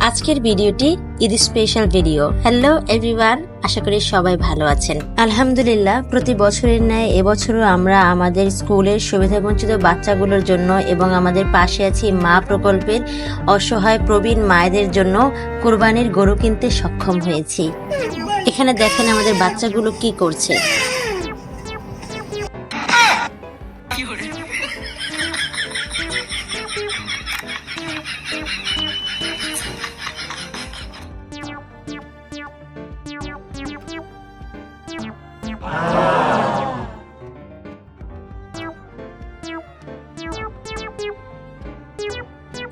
আজকের ভিডিওটি Eid special video hello everyone আশা করি সবাই ভালো আছেন। আলহামদুলিল্লাহ, প্রতি বছরের ন্যায় এবছরও আমরা আমাদের স্কুলের সুবিধাবঞ্চিত বাচ্চাগুলোর জন্য এবং আমাদের পাশে আছি মা প্রকল্পের অসহায় প্রবীণ মায়েদের জন্য কোরবানির গরু কিনতে সক্ষম হয়েছি। এখানে দেখেন আমাদের বাচ্চাগুলো কি করছে।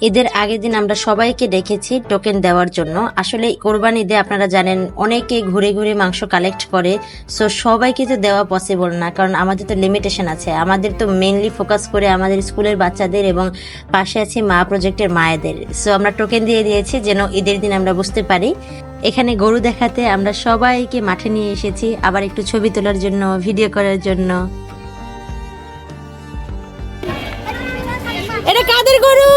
ঈদের আগের দিন আমরা সবাইকে ডেকেছি টোকেন দেওয়ার জন্য। আসলে কোরবানি ঈদে আপনারা জানেন, অনেকে ঘুরে ঘুরে মাংস কালেক্ট করে সো সবাইকে তো দেওয়া পসিবল না, কারণ আমাদের তো লিমিটেশন আছে। আমাদের তো মেনলি ফোকাস করে আমাদের স্কুলের বাচ্চাদের এবং পাশে আছে মা প্রজেক্টের মায়েদের। সো আমরা টোকেন দিয়ে দিয়েছি যেন ঈদের দিন আমরা বুঝতে পারি। এখানে গরু দেখাতে আমরা সবাইকে মাঠে নিয়ে এসেছি। আবার একটু ছবি তোলার জন্য ভিডিও করার জন্য। এটা কাদের গরু?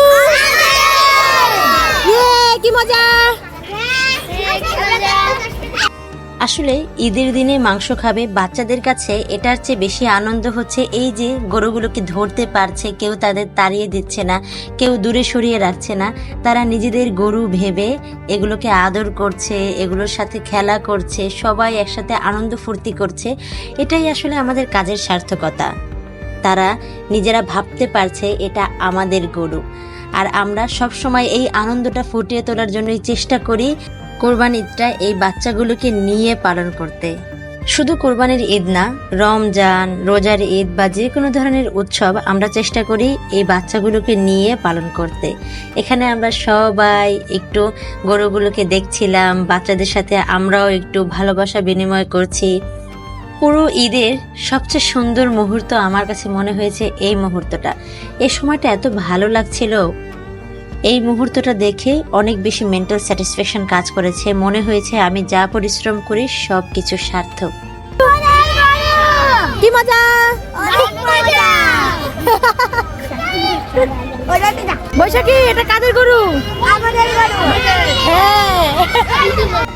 আসলে ঈদের দিনে মাংস খাবে বাচ্চাদের কাছে এটার চেয়ে বেশি আনন্দ হচ্ছে এই যে গরুগুলোকে ধরতে পারছে, কেউ তাদের তাড়িয়ে দিচ্ছে না, কেউ দূরে সরিয়ে রাখছে না, তারা নিজেদের গরু ভেবে এগুলোকে আদর করছে, এগুলোর সাথে খেলা করছে, সবাই একসাথে আনন্দ ফুর্তি করছে, এটাই আসলে আমাদের কাজের সার্থকতা। তারা নিজেরা ভাবতে পারছে এটা আমাদের গরু। আর আমরা সব সময় এই আনন্দটা ফুটিয়ে তোলার জন্যই চেষ্টা করি কোরবান ঈদটা এই বাচ্চাগুলোকে নিয়ে পালন করতে। শুধু কোরবানির ঈদ না, রমজান, রোজার ঈদ বা যে কোনো ধরনের উৎসব আমরা চেষ্টা করি এই বাচ্চাগুলোকে নিয়ে পালন করতে। এখানে আমরা সবাই একটু গরুগুলোকে দেখছিলাম, বাচ্চাদের সাথে আমরাও একটু ভালোবাসা বিনিময় করছি। পুরো ঈদের সবচেয়ে সুন্দর মুহূর্ত আমার কাছে মনে হয়েছে এই মুহূর্তটা। এই সময়টা এত ভালো লাগছিল। এই মুহূর্তটা দেখে অনেক বেশি মেন্টাল স্যাটিসফ্যাকশন কাজ করেছে। মনে হয়েছে আমি যা পরিশ্রম করি সব কিছু সার্থক। কি মজা? বৈশাখী এটা কাদের গরু? হ্যাঁ।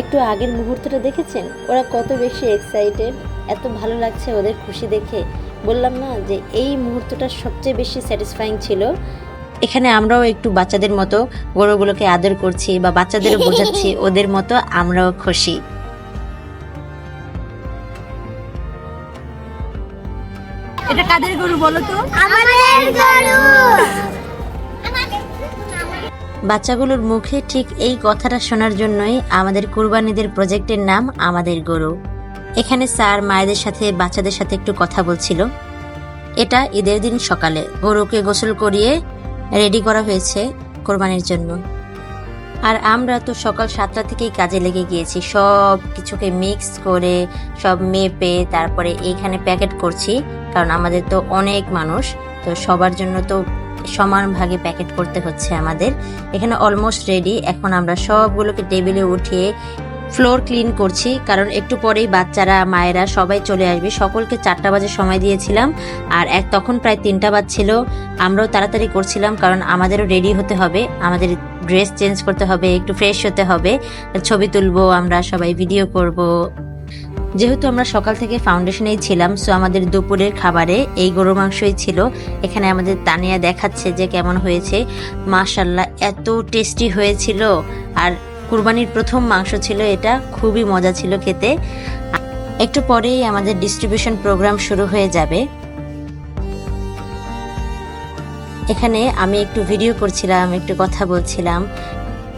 একটু আগের মুহূর্তটা দেখেছেন? ওরা কত বেশি এক্সাইটেড এত ভালো লাগছে ওদের খুশি দেখে। বললাম না যে এই মুহূর্তটা সবচেয়ে বেশি স্যাটিসফাইং ছিল। এখানে আমরাও একটু বাচ্চাদের মতো গরুগুলোকে আদর করছি বা বাচ্চাদেরও বোঝাচ্ছি ওদের মতো আমরাও খুশি। এটা কাদের গরু বলো তো? আমাদের গরু। বাচ্চাগুলোর মুখে ঠিক এই কথাটা শোনার জন্যই আমাদের কুরবানিদের প্রজেক্টের নাম আমাদের গরু। এখানে স্যার মায়েদের সাথে বাচ্চাদের সাথে একটু কথা বলছিল। এটা ঈদের দিন সকালে। গরুকে গোসল করিয়ে রেডি করা হয়েছে কোরবানির জন্য। আর আমরা তো সকাল সাতটা থেকেই কাজে লেগে গিয়েছি। সব কিছুকে মিক্স করে, সব মেপে, তারপরে এইখানে প্যাকেট করছি, কারণ আমাদের তো অনেক মানুষ, তো সবার জন্য তো সমান ভাগে প্যাকেট করতে হচ্ছে আমাদের। এখানে অলমোস্ট রেডি এখন আমরা সবগুলোকে টেবিলে উঠিয়ে ফ্লোর ক্লিন করছি। কারণ একটু পরেই বাচ্চারা, মায়েরা সবাই চলে আসবে। সকলকে চারটা বাজে সময় দিয়েছিলাম। আর এক তখন প্রায় তিনটা বাজছিল। আমরাও তাড়াতাড়ি করছিলাম কারণ আমাদেরও রেডি হতে হবে। আমাদের ড্রেস চেঞ্জ করতে হবে, একটু ফ্রেশ হতে হবে। ছবি তুলবো আমরা, সবাই ভিডিও করব। যেহেতু আমরা সকাল থেকে ফাউন্ডেশনেই ছিলাম সো আমাদের দুপুরের খাবারে এই গরু মাংসই ছিল। এখানে আমাদের তানিয়া দেখাচ্ছে যে কেমন হয়েছে। মাশাল্লাহ এত টেস্টি হয়েছিল। আর কুরবানির প্রথম মাংস ছিল এটা, খুবই মজা ছিল খেতে। একটু পরেই আমাদের ডিস্ট্রিবিউশন প্রোগ্রাম শুরু হয়ে যাবে। এখানে আমি একটু ভিডিও করছিলাম, একটু কথা বলছিলাম।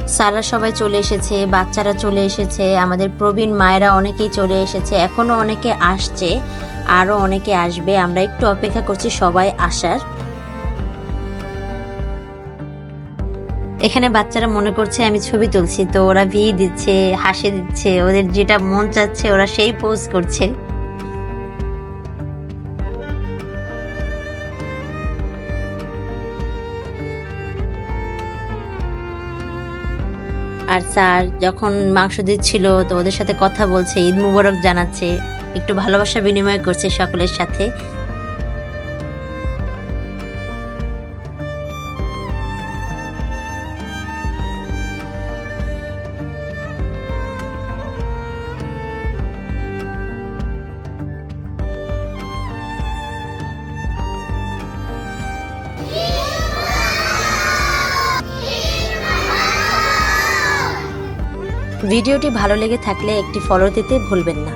সারা সবাই চলে এসেছে, বাচ্চারা চলে এসেছে, আমাদের প্রবীণ মায়েরা অনেকেই চলে এসেছে, এখনও অনেকে আসছে, আরও অনেকে আসবে, আমরা একটু অপেক্ষা করছি সবাই আসার। এখানে বাচ্চারা মনে করছে আমি ছবি তুলছি, তো ওরা ভি দিচ্ছে, হাসি দিচ্ছে, ওদের যেটা মন চাচ্ছে ওরা সেই পোজ করছে। আর স্যার যখন মাংস দিচ্ছিল তো ওদের সাথে কথা বলছে, ঈদ মুবারক জানাচ্ছে, একটু ভালোবাসা বিনিময় করছে সকলের সাথে। ভিডিওটি ভালো লেগে থাকলে একটি ফলো দিতে ভুলবেন না।